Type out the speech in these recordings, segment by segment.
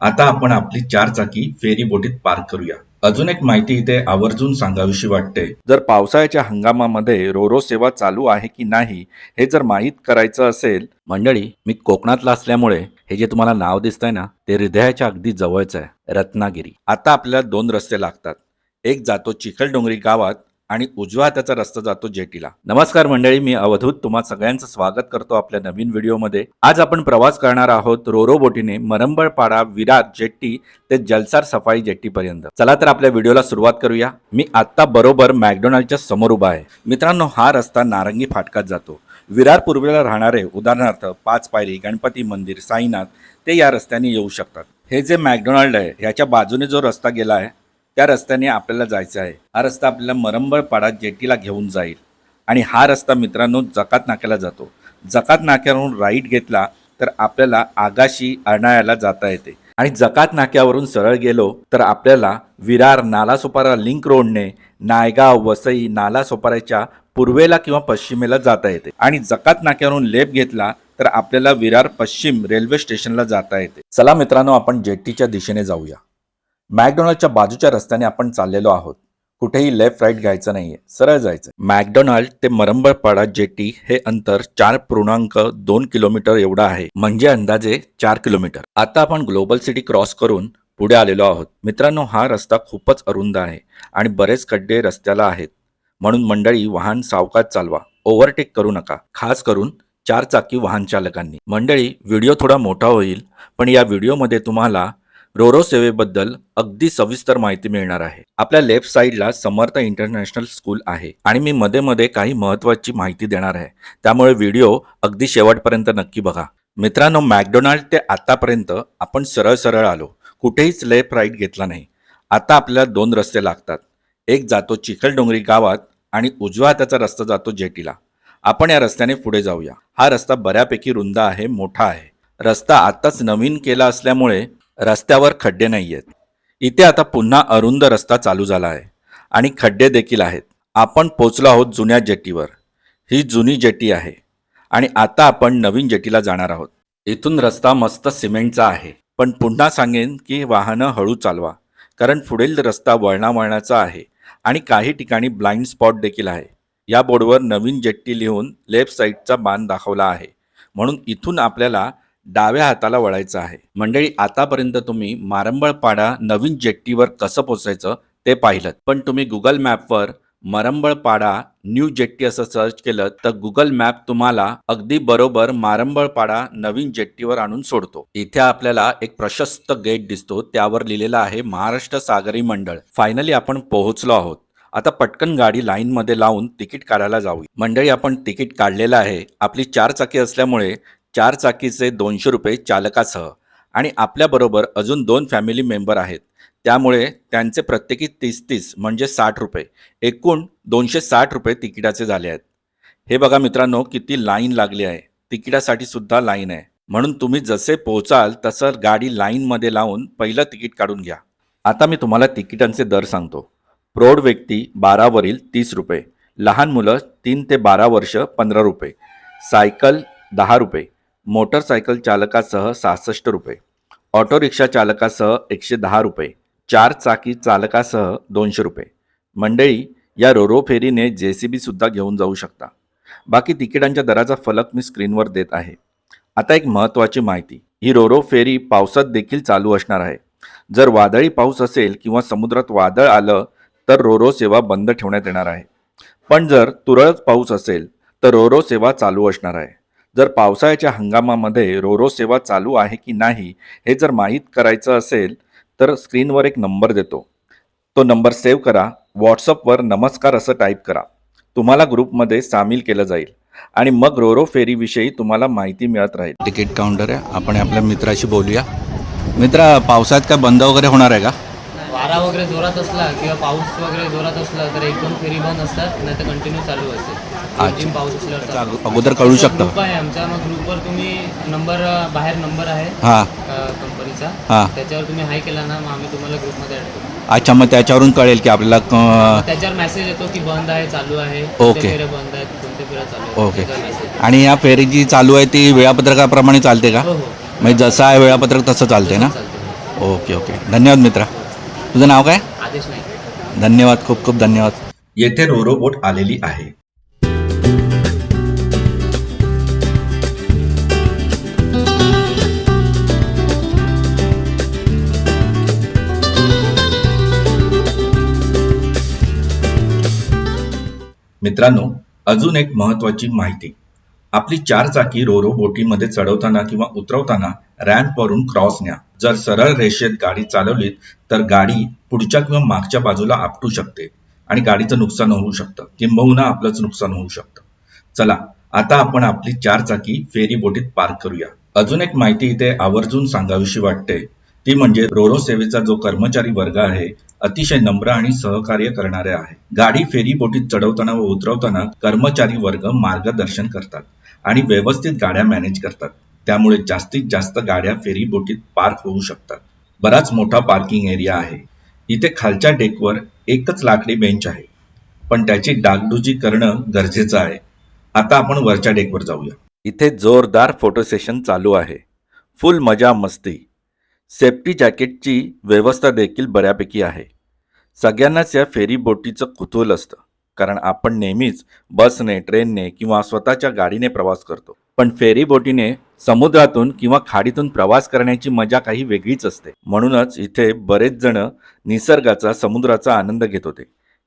आता आपण आपली चार चाकी फेरी बोटीत पार्क करूया. अजून एक माहिती इथे आवर्जून सांगावीशी वाटते. जर पावसाळ्याच्या हंगामामध्ये रोरो सेवा चालू आहे की नाही हे जर माहीत करायचं असेल मंडळी मी कोकणातला असल्यामुळे हे जे तुम्हाला नाव दिसतंय ना ते हृदयाच्या अगदी जवळच आहे रत्नागिरी. आता आपल्याला दोन रस्ते लागतात. एक जातो चिखलडोंगरी गावात आणि उजव्या त्याचा रस्ता जातो जेटीला. नमस्कार मंडळी मी अवधूत. तुम्हा सगळ्यांचं स्वागत करतो आपल्या नवीन व्हिडिओमध्ये. आज आपण प्रवास करणार आहोत रोरो बोटीने मरंबळपाडा विरार जेट्टी ते जलसार सफाई जेट्टीपर्यंत. चला तर आपल्या व्हिडिओला सुरुवात करूया. मी आत्ता बरोबर मॅकडोनाल्डच्या समोर उभा आहे. मित्रांनो हा रस्ता नारंगी फाटकात जातो. विरार पूर्वेला राहणारे उदाहरणार्थ पाच पायरी गणपती मंदिर साईनाथ ते या रस्त्याने येऊ शकतात. हे जे मॅकडोनाल्ड आहे ह्याच्या बाजूने जो रस्ता गेला आहे त्या रस्त्याने आपल्याला जायचं आहे. हा रस्ता आपल्याला मरंबळपाडा जेटीला घेऊन जाईल. आणि हा रस्ता मित्रांनो जकात नाक्याला जातो. जकात नाक्यावरून राईट घेतला तर आपल्याला आगाशी अर्नाळ्याला जाता येते. आणि जकात नाक्यावरून सरळ गेलो तर आपल्याला विरार नालासोपारा लिंक रोडने नायगाव वसई नालासोपाऱ्याच्या पूर्वेला किंवा पश्चिमेला जाता येते. आणि जकात नाक्यावरून लेप घेतला तर आपल्याला विरार पश्चिम रेल्वे स्टेशनला जाता येते. चला मित्रांनो आपण जेट्टीच्या दिशेने जाऊया. मॅकडोनाल्डच्या बाजूच्या रस्त्याने आपण चाललेलो आहोत. कुठेही लेफ्ट राईट घ्यायचं नाहीये. सरळ जायचं. मॅकडोनाल्ड ते मरंबळपाडा जेटी हे अंतर चार पूर्णांक दोन किलोमीटर एवढं आहे. म्हणजे अंदाजे चार किलोमीटर. आता आपण ग्लोबल सिटी क्रॉस करून पुढे आलेलो आहोत. मित्रांनो हा रस्ता खूपच अरुंद आहे आणि बरेच खड्डे रस्त्याला आहेत. म्हणून मंडळी वाहन सावकाश चालवा. ओव्हरटेक करू नका. खास करून चार चाकी वाहन चालकांनी मंडळी व्हिडिओ थोडा मोठा होईल पण या व्हिडिओमध्ये तुम्हाला रोरो सेवेबद्दल अगदी सविस्तर माहिती मिळणार आहे. आपल्या लेफ्ट साईडला समर्थ इंटरनॅशनल स्कूल आहे आणि मी मध्ये मध्ये काही महत्वाची माहिती देणार आहे. त्यामुळे व्हिडिओ अगदी शेवटपर्यंत नक्की बघा. मित्रांनो मॅकडोनाल्ड ते आतापर्यंत आपण सरळ सरळ आलो. कुठेहीच लेफ्ट राईट घेतला नाही. आता आपल्याला दोन रस्ते लागतात. एक जातो चिखलडोंगरी गावात आणि उजव्या हाताचा रस्ता जातो जेटीला. आपण या रस्त्याने पुढे जाऊया. हा रस्ता बऱ्यापैकी रुंद आहे मोठा आहे. रस्ता आत्ताच नवीन केला असल्यामुळे रस्त्यावर खड्डे नाही आहेत इथे आता पुन्हा अरुंद रस्ता चालू झाला आहे आणि खड्डे देखील आहेत. आपण पोचलो आहोत जुन्या जेटीवर. ही जुनी जेटी आहे आणि आता आपण नवीन जेटीला जाणार आहोत. इथून रस्ता मस्त सिमेंटचा आहे. पण पुन्हा सांगेन की वाहनं हळू चालवा कारण पुढील रस्ता वळणावळणाचा आहे आणि काही ठिकाणी ब्लाइंड स्पॉट देखील आहे. या बोर्डवर नवीन जेट्टी लिहून लेफ्ट साईडचा बाण दाखवला आहे. म्हणून इथून आपल्याला डाव्या हाताला वळायचं आहे. मंडळी आतापर्यंत तुम्ही मारंबळपाडा नवीन जेट्टीवर कसं पोचायचं ते पाहिलं. पण तुम्ही गुगल मॅपवर मरंबळपाडा न्यू जेट्टी असं सर्च केलं तर गुगल मॅप तुम्हाला अगदी बरोबर मारंबळपाडा नवीन जेट्टीवर आणून सोडतो. इथे आपल्याला एक प्रशस्त गेट दिसतो. त्यावर लिहिलेलं आहे महाराष्ट्र सागरी मंडळ. फायनली आपण पोहोचलो आहोत. आता पटकन गाडी लाईन मध्ये लावून तिकीट काढायला जाऊ मंडळी आपण तिकीट काढलेलं आहे. आपली चार चाकी असल्यामुळे चार चाकीचे दोनशे रुपये चालकासह आणि आपल्याबरोबर अजून दोन फॅमिली मेंबर आहेत. त्यामुळे त्यांचे प्रत्येकी तीस तीस म्हणजे साठ रुपये. एकूण दोनशे साठ रुपये तिकिटाचे झाले आहेत. हे बघा मित्रांनो किती लाईन लागली आहे. तिकिटासाठी सुद्धा लाईन आहे. म्हणून तुम्ही जसे पोहोचाल तसं गाडी लाईनमध्ये लावून पहिलं तिकीट काढून घ्या. आता मी तुम्हाला तिकिटांचे दर सांगतो. प्रौढ व्यक्ती बारावरील तीस रुपये. लहान मुलं तीन ते बारा वर्ष पंधरा रुपये. सायकल दहा रुपये. मोटरसायकल चालकासह सहासष्ट रुपये. ऑटो रिक्षा चालकासह एकशे दहा रुपये. चार चाकी चालकासह दोनशे रुपये. मंडळी या रोरो फेरीने जे सी बीसुद्धा घेऊन जाऊ शकता. बाकी तिकिटांच्या दराचा फलक मी स्क्रीनवर देत आहे. आता एक महत्त्वाची माहिती. ही रोरो फेरी पावसात देखील चालू असणार आहे. जर वादळी पाऊस असेल किंवा समुद्रात वादळ आलं तर रोरो सेवा बंद ठेवण्यात येणार आहे. पण जर तुरळक पाऊस असेल तर रोरो सेवा चालू असणार आहे. जर पावसाळ्याच्या हंगामामध्ये रोरो सेवा चालू आहे की नाही हे जर माहीत करायचं असेल तर स्क्रीनवर एक नंबर देतो. तो नंबर सेव्ह करा व्हॉट्सअपवर नमस्कार असं टाईप करा. तुम्हाला ग्रुपमध्ये सामील केलं जाईल आणि मग रोरो फेरीविषयी तुम्हाला माहिती मिळत राहील. तिकीट काउंटर आहे. आपण आपल्या मित्राशी बोलूया. मित्र पावसाळ्यात काय बंद वगैरे होणार आहे का? वारा वगैरे जोरात असला किंवा पाऊस वगैरे जोरात असला तर एक दोन फेरी बंद असतात नाही तर कंटिन्यू चालू असते. अच्छा. पाऊस असल्यावर त्याचं चालू. अगो- अगोदर कळू शकतं. ग्रुप आहे आमचा मग ग्रुपवर तुम्ही नंबर बाहेर नंबर आहे हां. कंपनीचा हां. त्याच्यावर तुम्ही हाय केला ना मग आम्ही तुम्हाला ग्रुपमध्ये ऍड करू. अच्छा मग त्याच्यावरून कळेल की आपल्याला क- त्याच्यावर मेसेज येतो की बंद आहे चालू आहे ओके. फेऱ्या बंद आहेत कोणते फेऱ्या चालू आहेत ओके. त्याच्यावर message. आणि या फेरी जी चालू आहे ती वेळापत्रकाप्रमाणे चालते का? हो हो. म्हणजे जसं आहे वेळापत्रक तसं चालते ना? चालते. Okay okay. धन्यवाद मित्रा. तुझं नाव काय? आदेश नाही धन्यवाद खूप खूप धन्यवाद. येथे रोरो बोट आलेली आहे. मित्रांनो अजून एक महत्वाची माहिती. आपली चार चाकी रोरो बोटीमध्ये चढवताना किंवा उतरवताना रॅम्पवरून क्रॉस न्या. जर सरळ रेषेत गाडी चालवलीत तर गाडी पुढच्या किंवा मागच्या बाजूला आपटू शकते आणि गाडीचं नुकसान होऊ शकतं. किंबहुना आपलंच नुकसान होऊ शकतं. चला आता आपण आपली चार चाकी फेरी बोटीत पार्क करूया. अजून एक माहिती इथे आवर्जून सांगावीशी वाटते. ती म्हणजे रोरो सेवेचा जो कर्मचारी वर्ग आहे अतिशय नम्र आणि सहकार्य करणारे आहे. गाडी फेरी बोटीत चढवताना व उतरवताना कर्मचारी वर्ग मार्गदर्शन करतात. आणि व्यवस्थित गाड्या मॅनेज करतात. त्यामुळे जास्तीत जास्त गाड्या फेरी बोटीत पार्क होऊ शकतात. बराच मोठा पार्किंग एरिया आहे. इथे खालच्या डेकवर एकच लाकडी बेंच आहे. पण त्याची डागडुजी करणं गरजेचं आहे. आता आपण वरच्या डेकवर जाऊया. इथे जोरदार फोटो सेशन चालू आहे. फुल मजा मस्ती. सेफ्टी जॅकेटची व्यवस्था देखील बऱ्यापैकी आहे. सगळ्यांनाच या फेरी बोटीचं कुतूहल असतं. कारण आपण नेहमीच बसने ट्रेनने किंवा स्वतःच्या गाडीने प्रवास करतो. पण फेरी बोटीने समुद्रातून किंवा खाडीतून प्रवास करण्याची मजा काही वेगळीच असते. म्हणूनच इथे बरेच जण निसर्गाचा समुद्राचा आनंद घेत होते.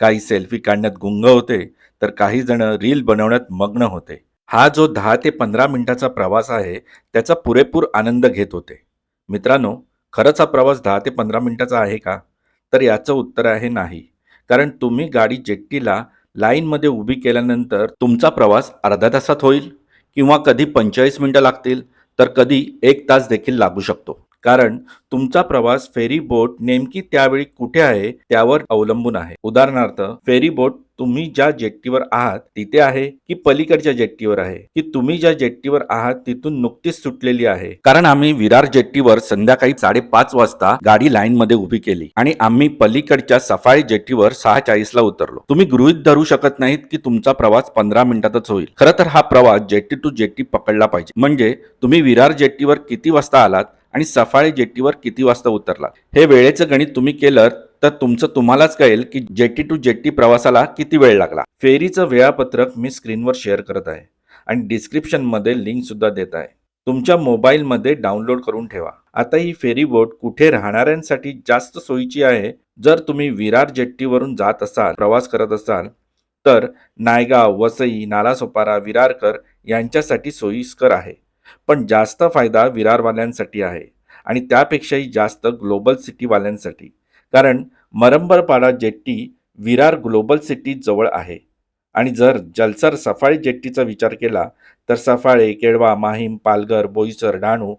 काही सेल्फी काढण्यात गुंग होते तर काही जण रील बनवण्यात मग्न होते. हा जो दहा ते पंधरा मिनिटाचा प्रवास आहे त्याचा पुरेपूर आनंद घेत होते. मित्रांनो खरंच हा प्रवास दहा ते पंधरा मिनिटाचा आहे का? तर याचं उत्तर आहे नाही. कारण तुम्ही गाडी जेट्टीला लाईनमध्ये उभी केल्यानंतर तुमचा प्रवास अर्ध्या तासात होईल किंवा कधी पंचेचाळीस मिनटं लागतील तर कधी एक तास देखील लागू शकतो. कारण तुमचा प्रवास फेरी बोट नेमकी त्यावेळी कुठे आहे त्यावर अवलंबून आहे. उदाहरणार्थ फेरी बोट तुम्ही ज्या जेट्टीवर आहात तिथे आहे की पलीकडच्या जेट्टीवर आहे? की तुम्ही ज्या जेट्टीवर आहात तिथून नुकतीच सुटलेली आहे? कारण आम्ही विरार जेट्टीवर संध्याकाळी साडेपाच वाजता गाडी लाईन मध्ये उभी केली आणि आम्ही पलीकडच्या सफाळी जेट्टीवर सहा चाळीसला उतरलो. तुम्ही गृहित धरू शकत नाहीत की तुमचा प्रवास पंधरा मिनिटातच होईल. खरं तर हा प्रवास जेट्टी टू जेट्टी पकडला पाहिजे. म्हणजे तुम्ही विरार जेट्टीवर किती वाजता आलात आणि सफाळे जेट्टीवर किती वाजता उतरला? हे वेळेचं गणित तुम्ही केलं तर तुमचं तुम्हालाच कळेल की जेट्टी टू जेट्टी प्रवासाला किती वेळ लागला. फेरीचं वेळापत्रक मी स्क्रीनवर शेअर करत आहे आणि डिस्क्रिप्शनमध्ये लिंक सुद्धा देत आहे. तुमच्या मोबाईलमध्ये डाउनलोड करून ठेवा. आता ही फेरी बोट कुठे राहणाऱ्यांसाठी जास्त सोयीची आहे? जर तुम्ही विरार जेट्टीवरून जात असाल प्रवास करत असाल तर नायगाव वसई नालासोपारा विरारकर यांच्यासाठी सोयीस्कर आहे. पण जास्त फायदा विरारवाल्यांसाठी आहे आणि त्यापेक्षाही जास्त ग्लोबल सिटीवाल्यांसाठी. कारण Marambarpada jetty Virar global city जवळ आहे. आणि जर जलसर सफाळे जेट्टीचा विचार केला तर सफाळे केळवा माहीम पालघर बोईसर डहाणू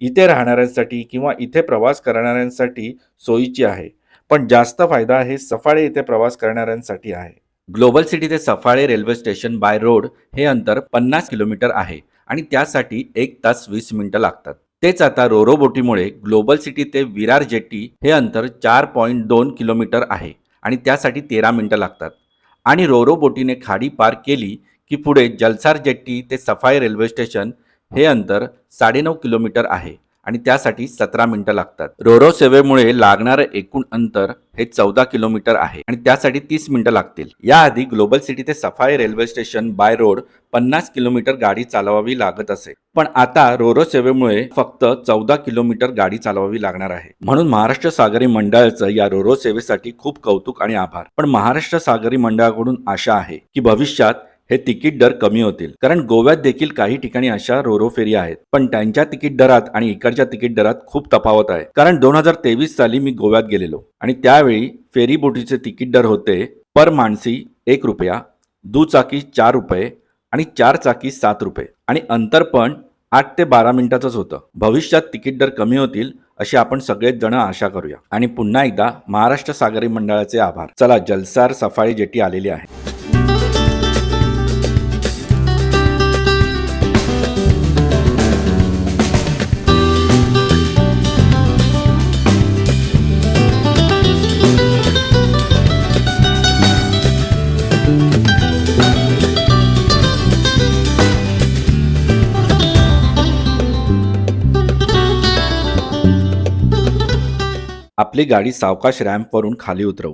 इथे राहणाऱ्यांसाठी किंवा इथे प्रवास करणाऱ्यांसाठी सोयीची आहे. पण जास्त फायदा हे सफाळे येथे प्रवास करणाऱ्यांसाठी आहे. ग्लोबल सिटी ते Saphale railway station by road हे अंतर पन्नास किलोमीटर आहे. आणि त्यासाठी एक तास वीस मिनिटं लागतात. तेच आता रोरो बोटीमुळे ग्लोबल सिटी ते विरार जेट्टी हे अंतर चार पॉईंट दोन किलोमीटर आहे आणि त्यासाठी तेरा मिनिटं लागतात. आणि रोरो बोटीने खाडी पार केली की पुढे जलसार जेट्टी ते सफाई रेल्वे स्टेशन हे अंतर साडेनऊ किलोमीटर आहे. आणि त्यासाठी सतरा मिनिटं लागतात. रोरो सेवेमुळे लागणारं एकूण अंतर हे चौदा किलोमीटर आहे आणि त्यासाठी तीस मिनिटं लागतील. याआधी ग्लोबल सिटी ते Safale railway station by road पन्नास किलोमीटर गाडी चालवावी लागत असे. पण आता रोरो सेवेमुळे फक्त चौदा किलोमीटर गाडी चालवावी लागणार आहे. म्हणून महाराष्ट्र सागरी मंडळाचं या रोरो सेवेसाठी खूप कौतुक आणि आभार. पण महाराष्ट्र सागरी मंडळाकडून आशा आहे की भविष्यात हे तिकीट दर कमी होतील. कारण गोव्यात देखील काही ठिकाणी अशा रोरो फेरी आहेत. पण त्यांच्या तिकीट दरात आणि इकडच्या तिकीट दरात खूप तफावत आहे. कारण दोन हजार तेवीस साली मी गोव्यात गेलेलो. आणि त्यावेळी फेरी बोटीचे तिकीट दर होते पर माणसी एक रुपया दुचाकी चार रुपये आणि चार चाकी सात रुपये. आणि अंतर पण आठ ते बारा मिनिटाचंच होतं. भविष्यात तिकीट दर कमी होतील अशी आपण सगळेच जण आशा करूया. आणि पुन्हा एकदा महाराष्ट्र सागरी मंडळाचे आभार. चला जलसार सफाळी जेटी आलेली आहे. आपली गाडी सावकाश रॅम्पवरून खाली उतरवू.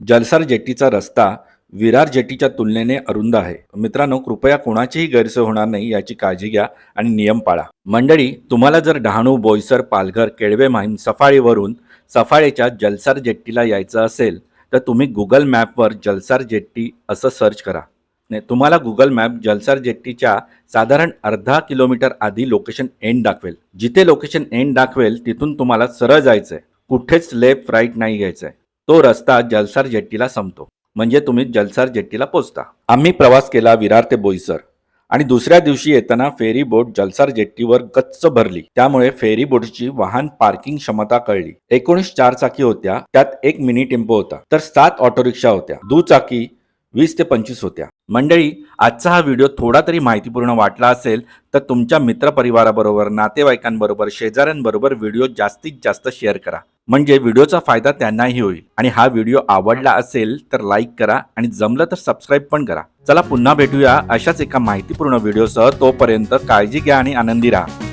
जलसार जेट्टीचा रस्ता विरार जेटीच्या तुलनेने अरुंद आहे. मित्रांनो कृपया कोणाचीही गैरसोय होणार नाही याची काळजी घ्या आणि नियम पाळा. मंडळी तुम्हाला जर डहाणू बोईसर पालघर केळवे माहीम सफाळीवरून सफाळीच्या जलसार जेट्टीला यायचं असेल तर तुम्ही गुगल मॅपवर जलसार जेट्टी असं सर्च करा. नाही तुम्हाला गुगल मॅप जलसार जेट्टीच्या साधारण अर्धा किलोमीटर आधी लोकेशन एंड दाखवेल. जिथे लोकेशन एंड दाखवेल तिथून तुम्हाला सरळ जायचं आहे कुठेच लेफ्ट राईट नाही घ्यायचा आहे तो रस्ता जलसार जेट्टीला संपतो. म्हणजे तुम्ही जलसार जेट्टीला पोचता. आम्ही प्रवास केला विरार ते बोईसर. आणि दुसऱ्या दिवशी येताना फेरी बोट जलसार जेट्टीवर गच्च भरली. त्यामुळे फेरी बोटची वाहन पार्किंग क्षमता कळली. एकोणीस चार चाकी होत्या. त्यात एक मिनी टेम्पो होता. तर सात ऑटो रिक्षा होत्या. दुचाकी वीस ते पंचवीस होत्या. मंडळी आजचा हा व्हिडिओ थोडा तरी माहितीपूर्ण वाटला असेल तर तुमच्या मित्रपरिवाराबरोबर नातेवाईकांबरोबर शेजाऱ्यांबरोबर व्हिडिओ जास्तीत जास्त शेअर करा. म्हणजे व्हिडिओचा फायदा त्यांनाही होईल. आणि हा व्हिडिओ आवडला असेल तर लाईक करा आणि जमलं तर सबस्क्राईब पण करा. चला पुन्हा भेटूया अशाच एका माहितीपूर्ण व्हिडिओसह. तोपर्यंत काळजी घ्या आणि आनंदी राहा.